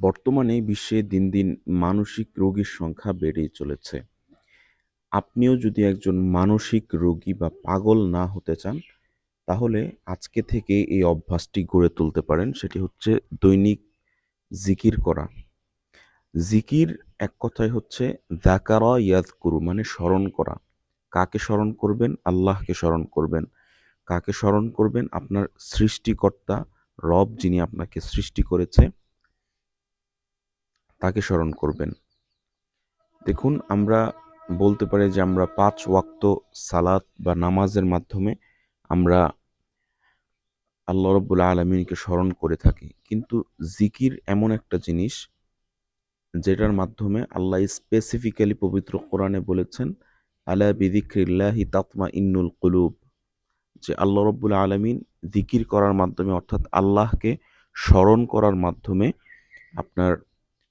বর্তমানে বিশ্বে দিন দিন মানসিক রোগীর সংখ্যা বেড়েই চলেছে। আপনিও যদি একজন মানসিক রোগী বা পাগল না হতে চান, তাহলে আজকে থেকে এই অভ্যাসটি গড়ে তুলতে পারেন। সেটি হচ্ছে দৈনিক জিকির করা। জিকির এক কথায় হচ্ছে জাকারা ইয়াদ করু মানে স্মরণ করা। কাকে স্মরণ করবেন? আল্লাহকে স্মরণ করবেন। কাকে স্মরণ করবেন? আপনার সৃষ্টিকর্তা, রব যিনি আপনাকে সৃষ্টি করেছে। তাকে স্মরণ করবেন। দেখুন, আমরা বলতে পারি যে আমরা পাঁচ ওয়াক্ত সালাত বা নামাজের মাধ্যমে আমরা আল্লাহ রব্বুল আলমিনকে স্মরণ করে থাকি। কিন্তু জিকির এমন একটা জিনিস যেটার মাধ্যমে আল্লাহ স্পেসিফিক্যালি পবিত্র কোরআনে বলেছেন, আলা বিদিক্রিল্লাহি তাতমা ইন্নুল কুলুব যে আল্লাহ রব্বুল আলমিন জিকির করার মাধ্যমে, অর্থাৎ আল্লাহকে স্মরণ করার মাধ্যমে আপনার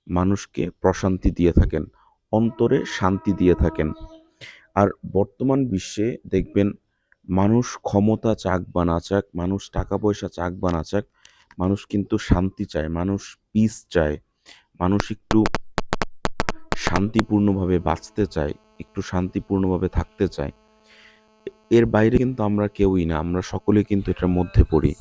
মানুষকে প্রশান্তি দিয়ে থাকেন, অন্তরে শান্তি দিয়ে থাকেন। আর বর্তমান বিশ্বে দেখবেন, মানুষ ক্ষমতা চাক বা না চাক, মানুষ টাকা পয়সা চাক বা না চাক, মানুষ কিন্তু শান্তি চায়, মানুষ পিস চায়, মানুষ একটু শান্তিপূর্ণভাবে বাঁচতে চায়, একটু শান্তিপূর্ণভাবে থাকতে চায়। এর বাইরে কিন্তু আমরা কেউই না, আমরা সকলে কিন্তু এটার মধ্যে পড়ি।